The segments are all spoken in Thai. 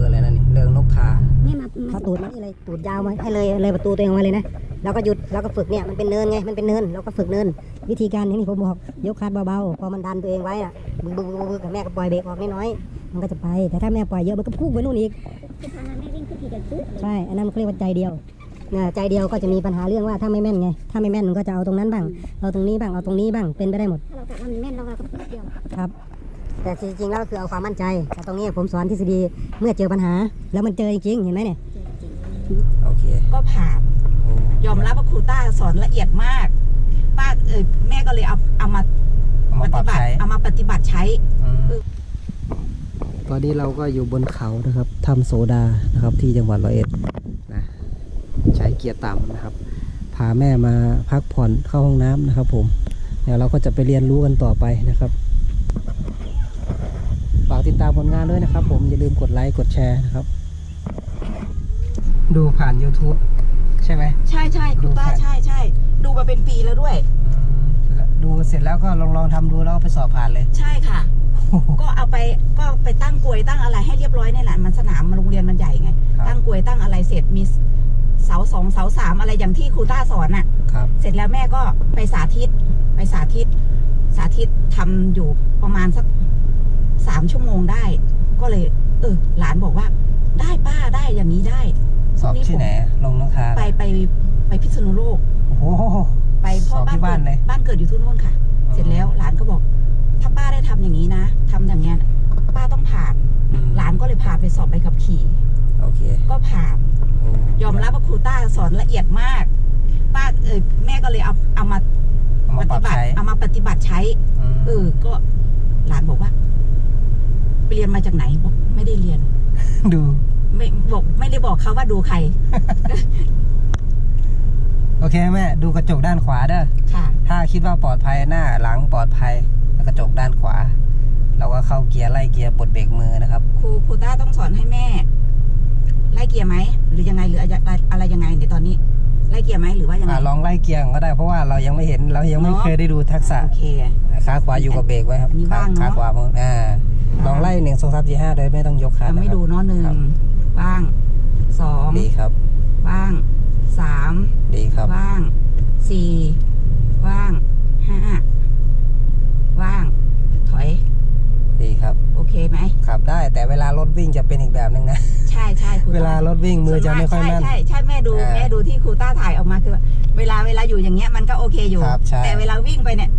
ออะไรนั่นนี่เริงนกทานี่มาเขาตูดมานี่เลยตูดยาวมาให้เลยเลยประตูตัวเองออกมาเลยนะแล้วก็หยุดแล้วก็ฝึกเนี่ยมันเป็นเนินไงมันเป็นเนินเราก็ฝึกเนิน วิธีการอย่างที่ผมบอกยกคลัดเบาๆพอมันดันตัวเองไว้อะบึ้งบึ้งบึ้งบึ้งกับแม่ก็ปล่อยเบรกออกน้อยๆมันก็จะไปแต่ถ้าแม่ปล่อยเยอะมันก็พุ่งไปนู่นอีกคือพาแม่วิ่งขึ้นทีเดียวปุ๊บใช่อันนั้นเขาเรียกว่าใจเดียวนะใจเดียวก็จะมีปัญหาเรื่องว่าถ้าไม่แม่นไง ถ้าไม่แม่นมันก็จะเอาตรงนั้นบ้าง เอาตรงนี้บ้าง เอาตรงนี้บ้าง เป็นไปได้หมด ถ้าเรากะว่ามันแม่นเราเราก็ปุ๊บเดียว ครับ แต่จริงๆแล้วคือเอาความมั่นใจ แต่ตรงนี้ผมสอนทฤษฎีเมื่อเจอปัญหา แล้วมันเจอจริงๆเห็นไหมเนี่ยจริงโอเคก็ผ่านโอ้ยอมรับว่าครูต้าสอนละเอียดมากป้าเออแม่ก็เลยเอาเอามาเอามาปปรับฏิบัติใช้เอามาปฏิบัติใช้อืมตอนนี้เราก็อยู่บนเขานะครับถ้ำโสดานะครับที่จังหวัดร้อยเอ็ดนะใช้เกียร์ต่ำนะครับ พาแม่มาพักผ่อนเข้าห้องน้ำนะครับ ผมเดี๋ยวเราก็จะไปเรียนรู้กันต่อไปนะครับฝาก ติดตามผลงานด้วยนะครับ ผมอย่าลืมกดไลค์กดแชร์นะครับ ดูผ่าน YouTube ใช่ไหม ใช่ใช่ครูต้าดูค่ะ ใช่ใช่ดูมาเป็นปีแล้วด้วย ดูเสร็จแล้วก็ลองลองทำดูแล้วก็ไปสอบผ่านเลย ใช่ค่ะ ก็เอาไปก็ไปตั้งกลวยตั้งอะไรให้เรียบร้อยนี่แหละมันสนามมันโรงเรียนมันใหญ่ไง ครับ ตั้งกลวยตั้งอะไรเสร็จมีเสาสองเสาสามอะไรอย่างที่ครูต้าสอนน่ะ ครับ เสร็จแล้วแม่ก็ไปสาธิต ไปสาธิต สาธิตทำอยู่ประมาณสัก สามชั่วโมงได้ ก็เลย เออ หลานบอกว่า ได้ป้าได้อย่างนี้ได้สอบที่ไหน ลงน้องคาไปไปไปพิษณุโลกโอ้โหไปเพสอบราะที่บ้านเกิดเลยบ้านเกิดอยู่ที่นู่นค่ะ เสร็จแล้วหลานก็บอก ถ้าป้าได้ทำอย่างนี้นะทำอย่างเงี้ยป้าต้องผ่านอืมหลานก็เลยพาไปสอบใบขับขี่โอเค ก็ผ่านโอ้ยอมรับว่าครูต้าสอนละเอียดมาก ป้าเออแม่ก็เลยเอาเอามาเอามาปปรับฏิบัติใช้เอามาปฏิบัติใช้มเออก็หลานบอกว่า ไปเรียนมาจากไหนบอกไม่ได้เรียน ดู ไม่บอกไม่ได้บอกเขาว่าดูใคร โอเคแม่ ดูกระจกด้านขวาเด้อค่ะ ถ้าคิดว่าปลอดภัยหน้าหลังปลอดภัยแล้วกระจกด้านขวา เราก็เข้าเกียร์ไล่เกียร์ปลดเบรกมือนะครับ ครูครูต้าต้องสอนให้แม่ ไล่เกียร์ไหมหรือยังไงหรืออะไรอะไรยังไงในตอนนี้ ไล่เกียร์ไหมหรือว่ายังไงอ่าลองไล่เกียร์ก็ได้เพราะว่าเรายังไม่เห็นเรายังไม่เนอะเคยได้ดูทักษะโอเค ขาขวาอยู่กับเบรกไว้ครับ อันนี้ขาว่างเนอะ ขาขวามืออ่าล องไล่หนึ่งสองสามสี่ห้าโดยไม่ต้องยกขาเรานะไม่ครับ ดูเนาะหนึ่งครับ ว่างสองดีครับ ว่างสามดีครับ ว่างสี่ว่างห้าว่าง ถอย ดีครับ โอเคไหม ขับได้แต่เวลารถวิ่งจะเป็นอีกแบบหนึ่งนะ ใช่ใช่ครูต้เวลารถวิ่งมือจะไม่ค่อยแม่น ใช่ใช่ใช่แม่ดูอ่าแม่ดูที่ครูต้าถ่ายออกมาคือว่าเวลาเวลาอยู่อย่างเงี้ยมันก็โอเคอยู่ ครับใช่ แต่เวลาวิ่งไปเนี่ย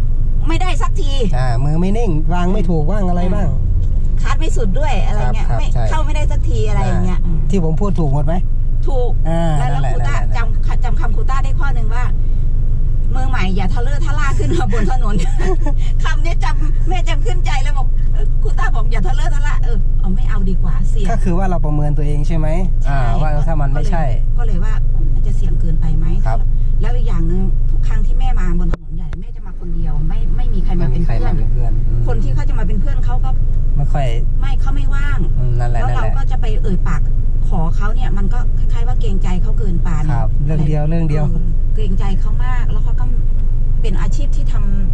ไม่ได้สักที อ่ามือไม่นิ่งวางไม่ถูกว่างอะไรบ้าง คัดไม่สุดด้วยอะไรเงี้ยครับไม่ใช่ เข้าไม่ได้สักทีอะไรอย่างเงี้ยอืมที่ผมพูดถูกหมดไหม ถูกอ่าแล้วนั่แล้วนแหละครูนั่นต้าแหละ จำจำคำครูต้าได้ข้อหนึ่งว่า มือใหม่อย่าทะเลอะทะล่าขึ้นมาบนถนน คำนี้จำแม่จำขึ้นใจแล้วบอกเออครูต้าบอกอย่าทะเลอะทะล่าเออเอาไม่เอาดีกว่าเสี่ยง ก็คือว่าเราประเมินตัวเองใช่ไหมใช่อ่าว่าถ้ามันไม่ใช่ ก็เลยว่า เอ่ยปากขอเขาเนี่ยมันก็คล้ายๆว่าเกรงใจเขาเกินไปครับ เรื่องเดียวเรื่องเดียวออเกรงใจเขามากแล้วเขาก็เป็นอาชีพที่ท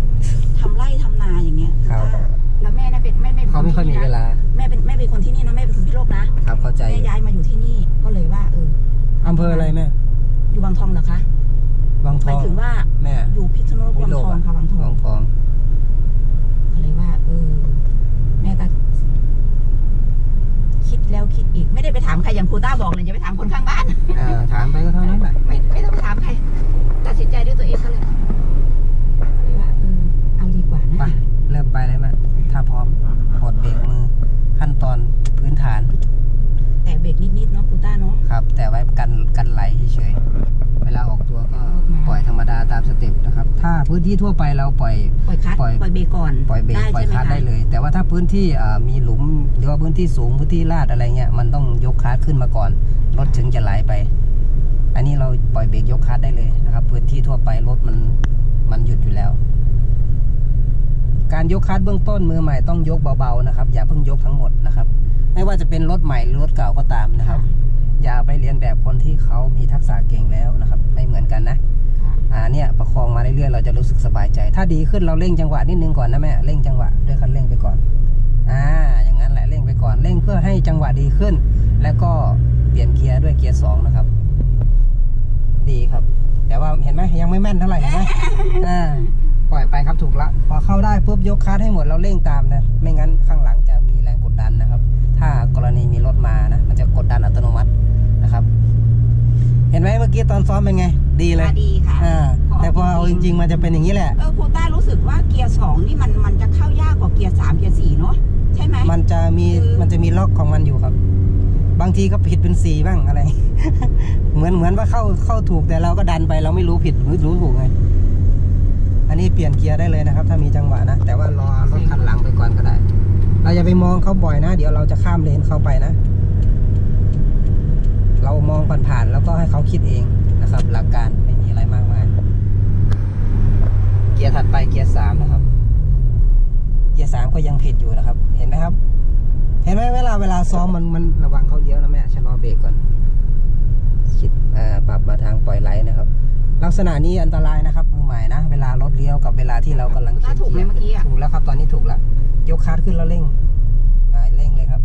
ำทำไร่ทำนาอย่างเงี้ยครับแล้วแม่เนี่ยเป็นแม่ไม่ป็นเขาไม่ค่อยมีเวลาแม่เป็นแม่เป็นคนที่นี่นะแม่เป็นคนพิโลกนะครับเข้าใจแม่ย้ายมาอยู่ที่นี่ก็เลยว่าเอออำเภออะไรแม่อยู่บางทองเหรอคะวังทหอมายงถึงว่าแม่อยู่พิษณุโลกวิบางโรทจองน์ค่ะบางทอวังงทองก็เลยว่าเออ แม่ก็คิดแล้วคิดอีกไม่ได้ไปถามใครอย่างครูต้าบอกเลยจะไปถามคนข้างบ้านอ่าถามไปก็เท่านั้นแหละไม่ไม่ต้องถามใคร ตัดสินใจด้วยตัวเองก็เลยเลยว่าเออเอาดีกว่าไปนะเริ่มไปเลยแม่ถ้าพร้อมกดเบรกมือขั้นตอนพื้นฐาน แต่เบรกนิดๆเนาะครูต้าเนาะครับ แต่ไว้กันกันไหลเฉยๆ เวลาออกตัวก็ปล่อยธรรมดาตามสเต็ปนะครับ ถ้าพื้นที่ทั่วไปเราปล่อยปล่อยคัดปล่อยปล่อยเบรกก่อนปล่อยเบรกได้ปล่อยใช่หมคลัตช์ะได้เลย แต่ว่าถ้าพื้นที่อ่ามีหลุมหรือว่าพื้นที่สูงพื้นที่ลาดอะไรเงี้ยมันต้องยกคลัตช์ขึ้นมาก่อนรถถึงจะไหลไป อันนี้เราปล่อยเบรกยกคลัตช์ได้เลยนะครับ พื้นที่ทั่วไปรถมันมันหยุดอยู่แล้ว การยกคลัตช์เบื้องต้นมือใหม่ต้องยกเบาๆนะครับ อย่าเพิ่งยกทั้งหมดนะครับ ไม่ว่าจะเป็นรถใหม่หรือรถเก่าก็ตามนะครับ อย่าไปเรียนแบบคนที่เขามีทักษะเก่งแล้วนะครับ ไม่เหมือนกันนะค่ะอ่าเนี่ยประคองมาเรื่อยๆเราจะรู้สึกสบายใจ ถ้าดีขึ้นเราเร่งจังหวะนิดนึงก่อนนะแม่เร่งจังหวะด้วยคันเร่งไปก่อนอ่าอย่างนั้นแหละเร่งไปก่อนเร่งเพื่อให้จังหวะดีขึ้น แล้วก็เปลี่ยนเกียร์ด้วยเกียร์สองนะครับ ดีครับ แต่ว่าเห็นไหมยังไม่แม่นเท่าไหร่เห็นไหมอ่าปล่อยไปครับถูกละพอเข้าได้ปุ๊บยกคลัสให้หมดเราเร่งตามนะ ไม่งั้นข้างหลังจะมีแรงกด ดันนะครับ ถ้ากรณีมีรถมานะ มันจะกดดันอัตโนมัตินะครับ เห็นไหมเมื่อกี้ตอนซ้อมเป็นไง ดีเลยมาดีค่ะอ่าแต่พอเอาจริง ๆ มันจะเป็นอย่างนี้แหละ เออครูต้ารู้สึกว่าเกียร์สองนี่มันมันจะเข้ายากกว่าเกียร์สามเกียร์สี่เนาะใช่ไหมมันจะมีคือมันจะมีล็อกของมันอยู่ครับ บางทีก็ผิดเป็นสีบ้างอะไร เหมือนเหมือนว่าเข้าเข้าถูกแต่เราก็ดันไปเราไม่รู้ผิดหรือรู้ถูกไงอันนี้เปลี่ยนเกียร์ได้เลยนะครับ ถ้ามีจังหวะนะ แต่ว่ารอรถคันหลังไปก่อนก็ได้ เราอย่าไปมองเขาบ่อยนะ เดี๋ยวเราจะข้ามเลนเข้าไปนะ เรามองผ่านๆแล้วก็ให้เขาคิดเองนะครับ หลักการไม่มีอะไรมากมาย เกียร์ถัดไปเกียร์สามนะครับ เกียร์สามก็ยังผิดอยู่นะครับ เห็นไหมครับ เห็นไหมเวลาเวลาซ้อมมันมันระวังเขาเลี้ยวนะแม่ชะลอเบรกก่อนคิดอ่าปรับมาทางปล่อยไหลนะครับ ลักษณะนี้อันตรายนะครับมือใหม่นะ เวลารถเลี้ยวกับเวลาที่เรากำลังถ้าถูกไหมเมื่อกี้อะถูกแล้วครับตอนนี้ถูกแล้ว ยกคลัสขึ้นแล้วเร่งอ่าเร่งเลยครับ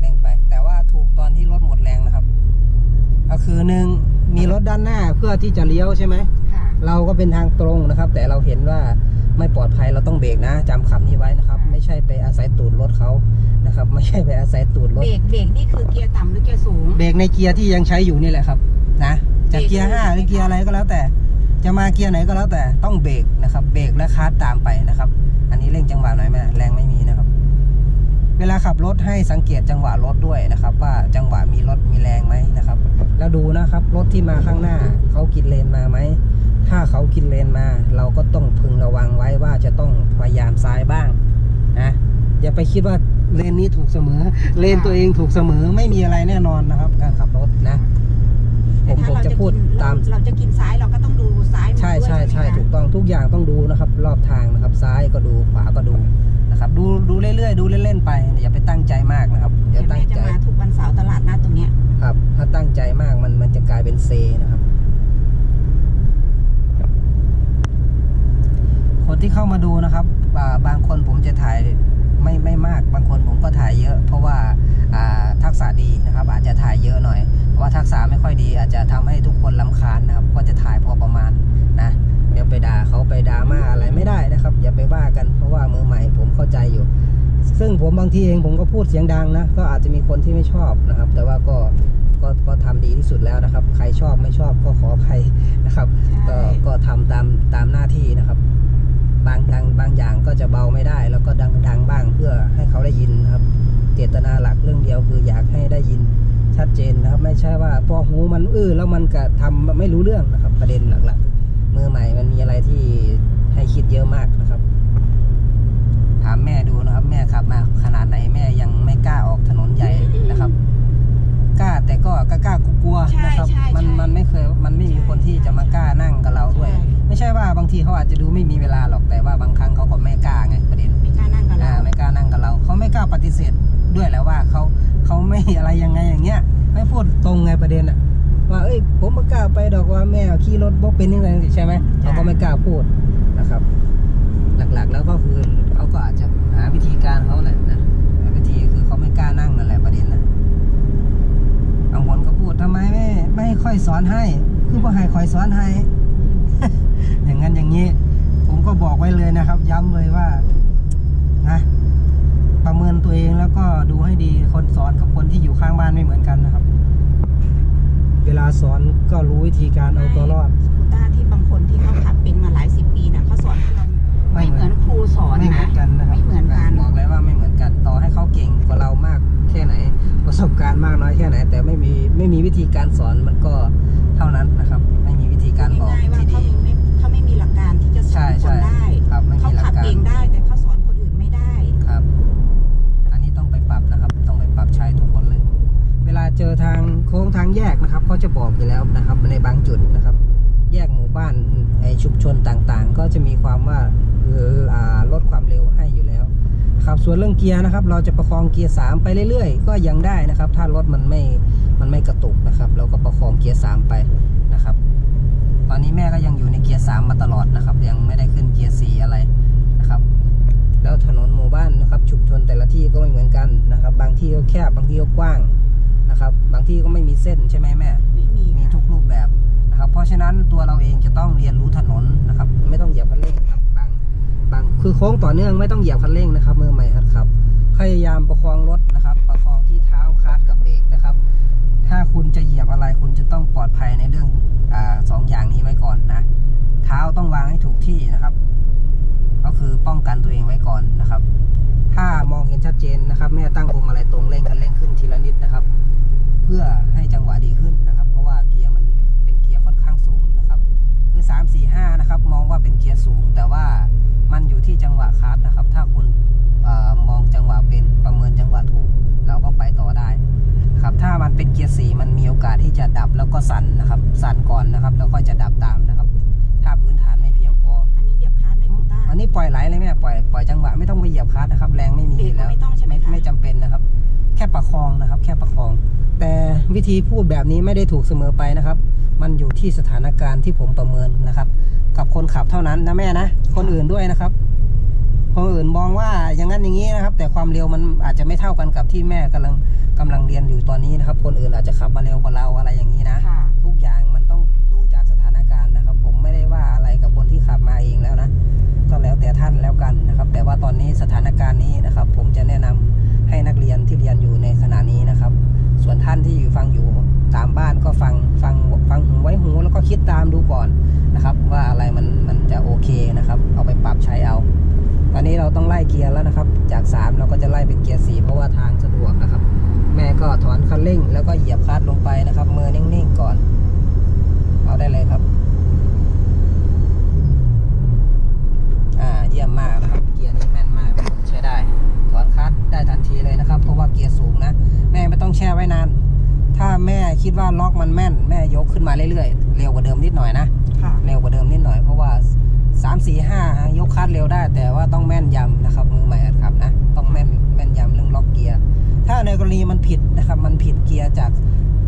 เร่งไป แต่ว่าถูกตอนที่รถหมดแรงนะครับ ก็คือหนึ่งมีรถด้านหน้าเพื่อที่จะเลี้ยวใช่ไหมค่ะเราก็เป็นทางตรงนะครับ แต่เราเห็นว่าไม่ปลอดภัยเราต้องเบรกนะจำคำนี้ไว้นะครับ ไม่ใช่ไปอาศัยตูดรถเขานะครับ ไม่ใช่ไปอาศัยตูดรถ เบรกเบรกนี่คือเกียร์ต่ำหรือเกียร์สูง เบรกในเกียร์ที่ยังใช้อยู่นี่แหละครับ นะจะเกียร์ห้าหรือเกียร์อะไรก็แล้วแต่ จะมาเกียร์ไหนก็แล้วแต่ต้องเบรกนะครับ เบรกและคัสตามไปนะครับ อันนี้เร่งจังหวะหน่อยไหมแรงไม่มีนะครับ เวลาขับรถให้สังเกตจังหวะรถด้วยนะครับ ว่าจังหวะมีรถมีแรงไหมนะครับ แล้วดูนะครับรถที่มาข้างหน้าเขากินเลนมาไหมถ้าเขากินเลนมา เราก็ต้องพึงระวังไว้ว่าจะต้องพยายามซ้ายบ้างนะอย่าไปคิดว่าเลนนี้ถูกเสมอ เลนตัวเองถูกเสมอไม่มีอะไรแน่นอนนะครับ การขับรถนะ ผแต่มถ้าผมเราจะจะพูดกินตาม เราจะกินซ้ายเราก็ต้องดูซ้ายมือใช่ด้วยใช่ใช่ไหมคะถูกต้องทุกอย่างต้องดูนะครับ รอบทางนะครับ ซ้ายก็ดูขวาก็ดูนะครับ ดูดูเรื่อยๆดูเล่นๆไปอย่าไปตั้งใจมากนะครับอเดี๋ย่ายวตั้แม่งจะใจมาทุกวันเสาร์ตลาดนัดตรงเนี้ยครับ ถ้าตั้งใจมากมันมันจะกลายเป็นเซนะครับ คนที่เข้ามาดูนะครับอ่าบางคนผมจะถ่าย ไม่ไม่มากบางคนผมก็ถ่ายเยอะ เพราะว่าทักษะดีนะครับ อาจจะถ่ายเยอะหน่อยเพราะว่าทักษะไม่ค่อยดี อาจจะทำให้ทุกคนลำคาญนะครับ ก็จะถ่ายพอประมาณนะเดี๋ยวไปด่าเขาไปด่ามาอะไรไม่ได้นะครับ อย่าไปว่ากันเพราะว่ามือใหม่ผมเข้าใจอยู่ ซึ่งผมบางทีเองผมก็พูดเสียงดังนะก็อาจจะมีคนที่ไม่ชอบนะครับ แต่ว่าก็ก็ก็ทำดีที่สุดแล้วนะครับ ใครชอบไม่ชอบก็ขออภัยนะครับ ก็ก็ทำตามตามหน้าที่นะครับ บางดังบางอย่างก็จะเบาไม่ได้ แล้วก็ดังดังบ้างเพื่อให้เขาได้ยินครับ เจตนาหลักเรื่องเดียวคืออยากให้ได้ยินชัดเจนนะครับ ไม่ใช่ว่าพอหูมันอื้อแล้วมันก็ทำไม่รู้เรื่องนะครับ ประเด็นหลักๆมือใหม่มันมีอะไรที่ให้คิดเยอะมากนะครับ ถามแม่ดูนะครับ แม่ขับมาขนาดไหนแม่ยังไม่กล้าออกถนนใหญ่นะครับ กล้า แต่ก็กล้ากล้ากลัวๆนะครับมันมันไม่เคยมันไม่มีคนที่จะมากล้านั่งกับเราด้วย ไม่ใช่ว่าบางทีเขาอาจจะดูไม่มีเวลาหรอกแต่ว่าบางครั้งเขาก็ไม่กล้าไงประเด็นไม่กล้านั่งกับอ่าเราไม่กล้านั่งกับเราเขาไม่กล้าปฏิเสธด้วยแหละว่าเขาเขาไม่ อะไรยังไงอย่างเงี้ย ไม่พูดตรงไงประเด็นอะว่าเอ้ยผมไม่กล้าไปดอกว่าแม่ขี่รถบกเป็นยังไงใช่ไหมเขาก็ไม่กล้าพูดนะครับ หลักๆแล้วก็คือเขาก็อาจจะหาวิธีการเขาแหละนะวิธีคือเขาไม่กล้านั่งนั่นแหละประเด็นนะบางคนก็พูด ทำไมไม่ไม่ค่อยสอนให้ คือว่าให้คอยสอนให้ อย่างนั้นอย่างนี้ ผมก็บอกไว้เลยนะครับ ย้ำเลยว่านะประเมินตัวเองแล้วก็ดูให้ดีคนสอนกับคนที่อยู่ข้างบ้านไม่เหมือนกันนะครับ เวลาสอนก็รู้วิธีการเอาตัวรอดครูต้าที่บางคนที่เขาขับเป็นมาหลายสิบปีนะเขาสอนให้เราไม่ไม่เหเหมืมืออนนครูสอนไม่เหมืนะอนกันนะครับไม่เหมือนกันบอกเลยว่าไม่เหมือนกัน ต่อให้เขาเก่งกว่าเรามากแค่ไหน ประสบการณ์มากน้อยแค่ไหน แต่ไม่มีไม่มีวิธีการสอนมันก็เท่านั้นนะครับ ไม่มีวิธีการบอกง่ายๆว่าที่เขาดีมีไม่เขาไม่มีหลักการที่จะสอใช่นคใช่ นได้ครับไม่เขามีหลัขักบการเองได้แต่เขาสอนคนอื่นไม่ได้ครับ อันนี้ต้องไปปรับนะครับ ต้องไปปรับใช้ทุกคนเลย เวลาเจอทางโค้งทางแยกนะครับเขาจะบอกอยู่แล้วนะครับ ในบางจุดนะครับ แยกหมู่บ้านไอชุมชนต่างๆ ก็จะมีความว่าเอ่ออ่าลดความเร็วให้อยู่แล้วนะครับส่วนเรื่องเกียร์นะครับ เราจะประคองเกียร์สามไปเรื่อยๆ ก็ยังได้นะครับ ถ้ารถมันไม่ มันไม่กระตุกนะครับเราก็ประคองเกียร์สามไปนะครับ ตอนนี้แม่ก็ยังอยู่ในเกียร์สามมาตลอดนะครับ ยังไม่ได้ขึ้นเกียร์สี่อะไรนะครับ แล้วถนนหมู่บ้านนะครับชุมชนแต่ละที่ก็ไม่เหมือนกันนะครับ บางที่ก็แคบบางที่ก็กว้างนะครับ บางที่ก็ไม่มีเส้นใช่ไหมแม่ไม่มีมีทุกรูปแบบนะครับ เพราะฉะนั้นตัวเราเองจะต้องเรียนรู้ถนนนะครับ ไม่ต้องเหยียบคันเร่งครับบางบางคือโค้งต่อเนื่องไม่ต้องเหยียบคันเร่งนะครับมือใหม่ครับครับพยายามประคองรถนะครับ อะไรคุณจะต้องปลอดภัยในเรื่องอสองอย่างนี้ไว้ก่อนนะเท้าต้องวางให้ถูกที่นะครับ ก็คือป้องกันตัวเองไว้ก่อนนะครับ ถ้ามองเห็นชัดเจนนะครับแม่ตั้งพวงมาลัยตรงเร่งคันเร่งขึ้นทีละนิดนะครับ เพื่อให้จังหวะดีขึ้นนะครับ เพราะว่าเกียร์ ค่ประคองนะครับ แค่ประคอง แต่วิธีพูดแบบนี้ไม่ได้ถูกเสมอไปนะครับ มันอยู่ที่สถานการณ์ที่ผมประเมินนะครับ กับคนขับเท่านั้นนะแม่นะคนอื่นด้วยนะครับคนอื่นมองว่าอย่างนั้นอย่างนี้นะครับ แต่ความเร็วมันอาจจะไม่เท่ากันกับที่แม่กำลังกำลังเรียนอยู่ตอนนี้นะครับ คนอื่นอาจจะขับมาเร็วกว่าเราอะไรอย่างนี้นะค่ะทุกอย่างมันต้องดูจากสถานการณ์นะครับ ผมไม่ได้ว่าอะไรกับคนที่ขับมาเองแล้วนะก็แล้วแต่ท่านแล้วกัน ก่อนนะครับ ว่าอะไรมันมันจะโอเคนะครับ เอาไปปรับใช้เอา ตอนนี้เราต้องไล่เกียร์แล้วนะครับ จาก 3 เราก็จะไล่เป็นเกียร์4เพราะว่าทางสะดวกนะครับ แม่ก็ถอนคันเร่ง แล้วก็เหยียบคลัตช์ลงไปนะครับมือนิ่งๆก่อน เอาได้เลยครับ อ่าเยี่ยมมากนะครับ เกียร์นี้แม่นมากใช้ได้ ถอนคลัตช์ได้ทันทีเลยนะครับ เพราะว่าเกียร์สูงนะ แม่ไม่ต้องแช่ไว้นาน ถ้าแม่คิดว่าล็อกมันแม่น แม่ ยกขึ้นมาเรื่อยๆ เร็วกว่าเดิมนิดหน่อยนะ ค่ะ เร็วกว่าเดิมนิดหน่อยเพราะว่า 3 4 5 ยกคัดเร็วได้ แต่ว่าต้องแม่นยำนะครับมือใหม่หัดขับนะต้องแม่นแม่นยำเรื่องล็อกเกียร์ถ้าในกรณีมันผิดนะครับ มันผิดเกียร์จาก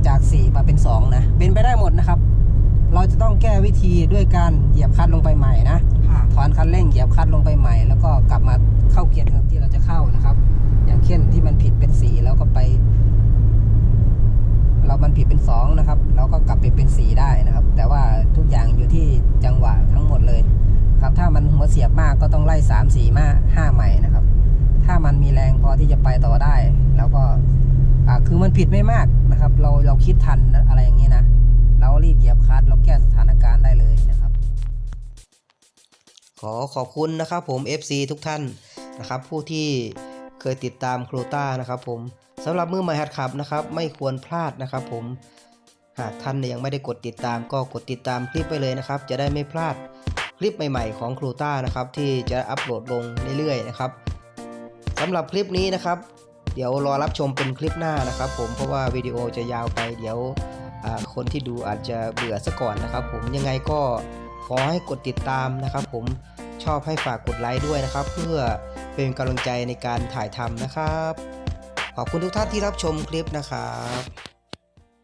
จาก 4 มาเป็น 2 นะ เป็นไปได้หมดนะครับ เราจะต้องแก้วิธีด้วยการเหยียบคลัดลงไปใหม่นะค่ะ ถอนคันเร่งเหยียบคลัดลงไปใหม่ แล้วก็กลับมาเข้าเกียร์เดิมที่เราจะเข้านะครับ อย่างเช่นที่มันผิดเป็น 4 แล้วก็ไป เรามันผิดเป็น2นะครับ เราก็กลับไปเป็น 4 ได้นะครับ แต่ว่าทุกอย่างอยู่ที่จังหวะทั้งหมดเลยครับ ถ้ามันหัวเสียบมากก็ต้องไล่ 3 4มา5ใหม่นะครับ ถ้ามันมีแรงพอที่จะไปต่อได้ แล้วก็อ่าคือมันผิดไม่มากนะครับ เราเราคิดทันอะไรอย่างนี้นะ เรารีบเหยียบคลัตช์เราแก้สถานการณ์ได้เลยนะครับ ขอขอบคุณนะครับผม FC ทุกท่านนะครับ ผู้ที่เคยติดตามโครต้านะครับผม สำหรับมือใหม่หัดขับนะครับ ไม่ควรพลาดนะครับผมหากท่านยังไม่ได้กดติดตามก็กดติดตามคลิปไปเลยนะครับ จะได้ไม่พลาดคลิปใหม่ๆของครูต้านะครับ ที่จะอัปโหลดลงเรื่อยๆนะครับสำหรับคลิปนี้นะครับ เดี๋ยวรอรับชมเป็นคลิปหน้านะครับ ผมเพราะว่าวิดีโอจะยาวไปเดี๋ยวคนที่ดูอาจจะเบื่อซะก่อนนะครับ ผมยังไงก็ขอให้กดติดตามนะครับ ผมชอบให้ฝากกดไลค์ด้วยนะครับ เพื่อเป็นกำลังใจในการถ่ายทำนะครับ ขอบคุณทุกท่านที่รับชมคลิปนะครับ